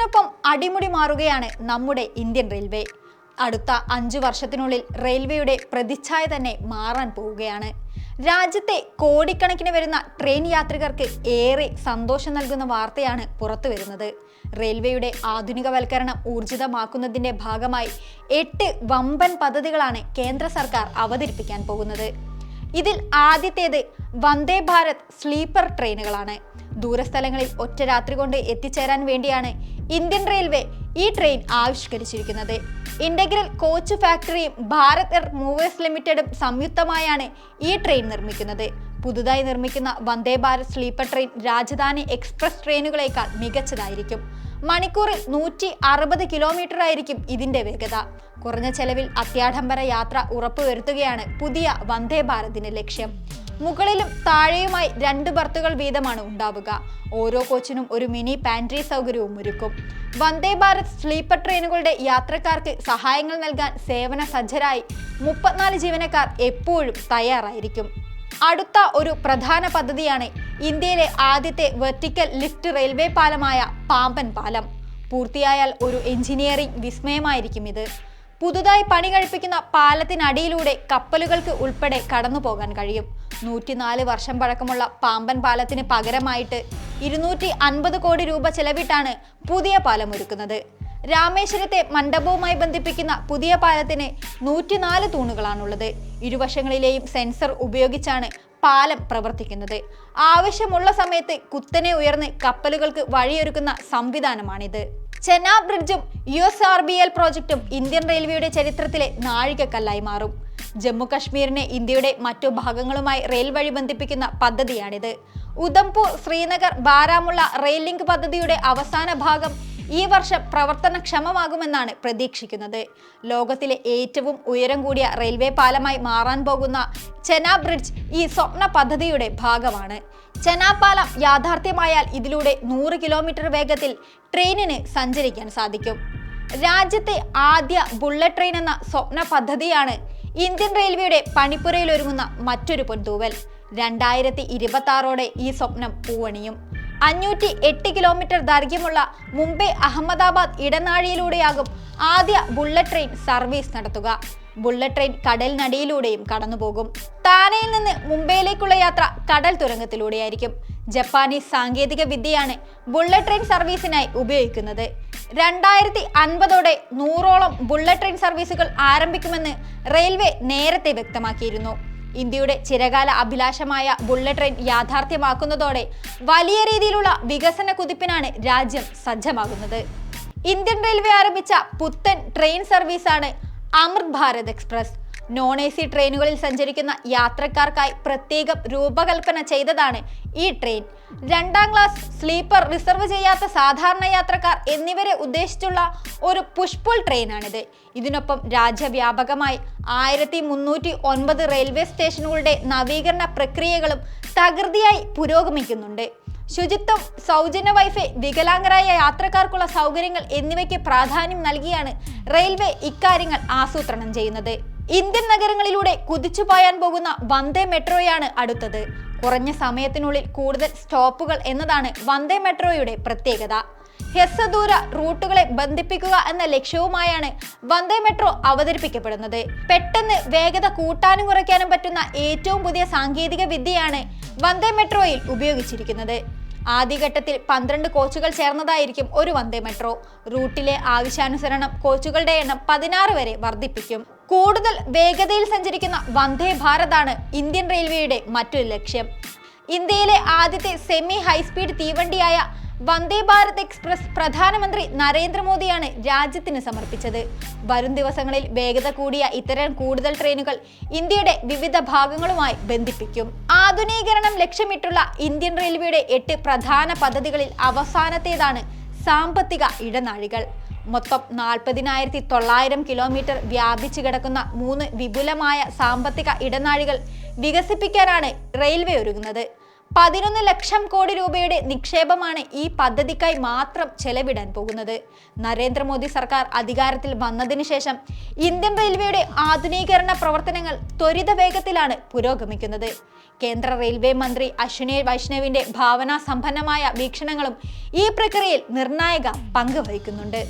കാലത്തിനൊപ്പം അടിമുടി മാറുകയാണ് നമ്മുടെ ഇന്ത്യൻ റെയിൽവേ. അടുത്ത അഞ്ചു വർഷത്തിനുള്ളിൽ റെയിൽവേയുടെ പ്രതിച്ഛായ തന്നെ മാറാൻ പോവുകയാണ്. രാജ്യത്തെ കോടിക്കണക്കിന് വരുന്ന ട്രെയിൻ യാത്രികർക്ക് ഏറെ സന്തോഷം നൽകുന്ന വാർത്തയാണ് പുറത്തു വരുന്നത് റെയിൽവേയുടെ ആധുനികവൽക്കരണം ഊർജിതമാക്കുന്നതിന്റെ ഭാഗമായി എട്ട് വമ്പൻ പദ്ധതികളാണ് കേന്ദ്ര സർക്കാർ അവതരിപ്പിക്കാൻ പോകുന്നത്. ഇതിൽ ആദ്യത്തേത് വന്ദേ ഭാരത് സ്ലീപ്പർ ട്രെയിനുകളാണ്. ദൂരസ്ഥലങ്ങളിൽ ഒറ്റ രാത്രി കൊണ്ട് എത്തിച്ചേരാൻ വേണ്ടിയാണ് ഇന്ത്യൻ റെയിൽവേ ഈ ട്രെയിൻ ആവിഷ്കരിച്ചിരിക്കുന്നത്. ഇന്റഗ്രൽ കോച്ച് ഫാക്ടറിയും ഭാരത് എയർ മൂവേഴ്സ് ലിമിറ്റഡും സംയുക്തമായാണ് ഈ ട്രെയിൻ നിർമ്മിക്കുന്നത്. പുതുതായി നിർമ്മിക്കുന്ന Vande Bharat sleeper train Rajdhani express ട്രെയിനുകളേക്കാൾ മികച്ചതായിരിക്കും. മണിക്കൂറിൽ നൂറ്റി അറുപത് കിലോമീറ്റർ ആയിരിക്കും ഇതിന്റെ വേഗത. കുറഞ്ഞ ചെലവിൽ അത്യാഡംബര യാത്ര ഉറപ്പുവരുത്തുകയാണ് പുതിയ വന്ദേ ഭാരതിന്റെ ലക്ഷ്യം. മുകളിലും താഴെയുമായി രണ്ട് ബർത്തുകൾ വീതമാണ് ഉണ്ടാവുക. ഓരോ കോച്ചിനും ഒരു മിനി പാൻട്രി സൗകര്യവും ഒരുക്കും. വന്ദേ ഭാരത് സ്ലീപ്പർ ട്രെയിനുകളുടെ യാത്രക്കാർക്ക് സഹായങ്ങൾ നൽകാൻ സേവന സജ്ജരായി മുപ്പത്തിനാല് ജീവനക്കാർ എപ്പോഴും തയ്യാറായിരിക്കും. അടുത്ത ഒരു പ്രധാന പദ്ധതിയാണ് ഇന്ത്യയിലെ ആദ്യത്തെ വെർട്ടിക്കൽ ലിഫ്റ്റ് റെയിൽവേ പാലമായ പാമ്പൻ പാലം. പൂർത്തിയായാൽ ഒരു എഞ്ചിനീയറിംഗ് വിസ്മയമായിരിക്കും ഇത്. പുതുതായി പണി കഴിപ്പിക്കുന്ന പാലത്തിനടിയിലൂടെ കപ്പലുകൾക്ക് ഉൾപ്പെടെ കടന്നു പോകാൻ കഴിയും. നൂറ്റിനാല് വർഷം പഴക്കമുള്ള പാമ്പൻ പാലത്തിന് പകരമായിട്ട് ഇരുന്നൂറ്റി അൻപത് കോടി രൂപ ചെലവിട്ടാണ് പുതിയ പാലം ഒരുക്കുന്നത്. രാമേശ്വരത്തെ മണ്ഡപവുമായി ബന്ധിപ്പിക്കുന്ന പുതിയ പാലത്തിന് നൂറ്റിനാല് തൂണുകളാണുള്ളത്. ഇരുവശങ്ങളിലെയും സെൻസർ ഉപയോഗിച്ചാണ് പാലം പ്രവർത്തിക്കുന്നത്. ആവശ്യമുള്ള സമയത്ത് കുത്തനെ ഉയർന്ന് കപ്പലുകൾക്ക് വഴിയൊരുക്കുന്ന സംവിധാനമാണിത്. ചെന്നാ ബ്രിഡ്ജും U S R B L പ്രോജക്റ്റും Indian റെയിൽവേയുടെ ചരിത്രത്തിലെ നാഴികക്കല്ലായി മാറും. ജമ്മു കശ്മീരിനെ ഇന്ത്യയുടെ മറ്റു ഭാഗങ്ങളുമായി റെയിൽ വഴി ബന്ധിപ്പിക്കുന്ന പദ്ധതിയാണിത്. ഉധംപൂർ ശ്രീനഗർ ബാരാമുള്ള റെയിൽ ലിങ്ക് പദ്ധതിയുടെ അവസാന ഭാഗം ഈ വർഷം പ്രവർത്തനക്ഷമമാകുമെന്നാണ് പ്രതീക്ഷിക്കുന്നത്. ലോകത്തിലെ ഏറ്റവും ഉയരം കൂടിയ റെയിൽവേ പാലമായി മാറാൻ പോകുന്ന ചെനാ ബ്രിഡ്ജ് ഈ സ്വപ്ന പദ്ധതിയുടെ ഭാഗമാണ്. ചെനാ പാലം യാഥാർത്ഥ്യമായാൽ ഇതിലൂടെ നൂറ് കിലോമീറ്റർ വേഗത്തിൽ ട്രെയിനിന് സഞ്ചരിക്കാൻ സാധിക്കും. രാജ്യത്തെ ആദ്യ ബുള്ളറ്റ് ട്രെയിൻ എന്ന സ്വപ്ന പദ്ധതിയാണ് ഇന്ത്യൻ റെയിൽവേയുടെ പണിപ്പുരയിൽ ഒരുങ്ങുന്ന മറ്റൊരു പൊൻതൂവൽ. രണ്ടായിരത്തി ഇരുപത്തി ആറോടെ ഈ സ്വപ്നം പൂവണിയും. അഞ്ഞൂറ്റി എട്ട് കിലോമീറ്റർ ദൈർഘ്യമുള്ള മുംബൈ അഹമ്മദാബാദ് ഇടനാഴിയിലൂടെയാകും ആദ്യ ബുള്ളറ്റ് ട്രെയിൻ സർവീസ് നടത്തുക. ബുള്ളറ്റ് ട്രെയിൻ കടലിനടിയിലൂടെയും കടന്നുപോകും. താനയിൽ നിന്ന് മുംബൈയിലേക്കുള്ള യാത്ര കടൽ തുരങ്കത്തിലൂടെയായിരിക്കും. ജപ്പാനീസ് സാങ്കേതിക വിദ്യയാണ് ബുള്ളറ്റ് ട്രെയിൻ സർവീസിനായി ഉപയോഗിക്കുന്നത്. രണ്ടായിരത്തി അൻപതോടെ നൂറോളം ബുള്ളറ്റ് ട്രെയിൻ സർവീസുകൾ ആരംഭിക്കുമെന്ന് റെയിൽവേ നേരത്തെ വ്യക്തമാക്കിയിരുന്നു. ഇന്ത്യയുടെ ചിരകാല അഭിലാഷമായ ബുള്ളറ്റ് ട്രെയിൻ യാഥാർത്ഥ്യമാക്കുന്നതോടെ വലിയ രീതിയിലുള്ള വികസന കുതിപ്പിനാണ് രാജ്യം സജ്ജമാകുന്നത്. ഇന്ത്യൻ റെയിൽവേ ആരംഭിച്ച പുത്തൻ ട്രെയിൻ സർവീസാണ് Amrit Bharat express. Non A C ട്രെയിനുകളിൽ സഞ്ചരിക്കുന്ന യാത്രക്കാർക്കായി പ്രത്യേകം രൂപകൽപ്പന ചെയ്തതാണ് ഈ ട്രെയിൻ. രണ്ടാം ക്ലാസ് സ്ലീപ്പർ റിസർവ് ചെയ്യാത്ത സാധാരണ യാത്രക്കാർ എന്നിവരെ ഉദ്ദേശിച്ചുള്ള ഒരു പുഷ്പുൾ ട്രെയിനാണിത്. ഇതിനൊപ്പം രാജ്യവ്യാപകമായി ആയിരത്തി മുന്നൂറ്റി ഒൻപത് റെയിൽവേ സ്റ്റേഷനുകളുടെ നവീകരണ പ്രക്രിയകളും തകൃതിയായി പുരോഗമിക്കുന്നുണ്ട്. ശുചിത്വം സൗജന്യ വൈഫൈ വികലാംഗരായ യാത്രക്കാർക്കുള്ള സൗകര്യങ്ങൾ എന്നിവയ്ക്ക് പ്രാധാന്യം നൽകിയാണ് റെയിൽവേ ഇക്കാര്യങ്ങൾ ആസൂത്രണം ചെയ്യുന്നത്. ഇന്ത്യൻ നഗരങ്ങളിലൂടെ കുതിച്ചു പായാൻ പോകുന്ന വന്ദേ മെട്രോയാണ് അടുത്തത്. കുറഞ്ഞ സമയത്തിനുള്ളിൽ കൂടുതൽ സ്റ്റോപ്പുകൾ എന്നതാണ് വന്ദേ മെട്രോയുടെ പ്രത്യേകത. ഹ്രസ്വദൂര റൂട്ടുകളെ ബന്ധിപ്പിക്കുക എന്ന ലക്ഷ്യവുമായാണ് വന്ദേ മെട്രോ അവതരിപ്പിക്കപ്പെടുന്നത്. പെട്ടെന്ന് വേഗത കൂട്ടാനും കുറയ്ക്കാനും പറ്റുന്ന ഏറ്റവും പുതിയ സാങ്കേതിക വിദ്യയാണ് വന്ദേ മെട്രോയിൽ ഉപയോഗിച്ചിരിക്കുന്നത്. ആദ്യഘട്ടത്തിൽ പന്ത്രണ്ട് കോച്ചുകൾ ചേർന്നതായിരിക്കും ഒരു വന്ദേ മെട്രോ. റൂട്ടിലെ ആവശ്യാനുസരണം കോച്ചുകളുടെ എണ്ണം പതിനാറ് വരെ വർദ്ധിപ്പിക്കും. കൂടുതൽ വേഗതയിൽ സഞ്ചരിക്കുന്ന വന്ദേ ഭാരതാണ് ഇന്ത്യൻ റെയിൽവേയുടെ മറ്റൊരു ലക്ഷ്യം. ഇന്ത്യയിലെ ആദ്യത്തെ സെമി ഹൈസ്പീഡ് തീവണ്ടിയായ വന്ദേ ഭാരത് എക്സ്പ്രസ് പ്രധാനമന്ത്രി നരേന്ദ്രമോദിയാണ് രാജ്യത്തിന് സമർപ്പിച്ചത്. വരും ദിവസങ്ങളിൽ വേഗത കൂടിയ ഇത്തരം കൂടുതൽ ട്രെയിനുകൾ ഇന്ത്യയുടെ വിവിധ ഭാഗങ്ങളുമായി ബന്ധിപ്പിക്കും. ആധുനീകരണം ലക്ഷ്യമിട്ടുള്ള ഇന്ത്യൻ റെയിൽവേയുടെ എട്ട് പ്രധാന പദ്ധതികളിൽ അവസാനത്തേതാണ് സാമ്പത്തിക ഇടനാഴികൾ. മൊത്തം നാൽപ്പതിനായിരത്തി തൊള്ളായിരം കിലോമീറ്റർ വ്യാപിച്ചു കിടക്കുന്ന മൂന്ന് വിപുലമായ സാമ്പത്തിക ഇടനാഴികൾ വികസിപ്പിക്കാനാണ് റെയിൽവേ ഒരുങ്ങുന്നത്. പതിനൊന്ന് ലക്ഷം കോടി രൂപയുടെ നിക്ഷേപമാണ് ഈ പദ്ധതിക്കായി മാത്രം ചെലവിടാൻ പോകുന്നത്. നരേന്ദ്രമോദി സർക്കാർ അധികാരത്തിൽ വന്നതിന് ശേഷം ഇന്ത്യൻ റെയിൽവേയുടെ ആധുനീകരണ പ്രവർത്തനങ്ങൾ ത്വരിത വേഗത്തിലാണ് പുരോഗമിക്കുന്നത്. കേന്ദ്ര റെയിൽവേ മന്ത്രി അശ്വിനി വൈഷ്ണവിന്റെ ഭാവനാ സമ്പന്നമായ വീക്ഷണങ്ങളും ഈ പ്രക്രിയയിൽ നിർണായക പങ്ക് വഹിക്കുന്നുണ്ട്.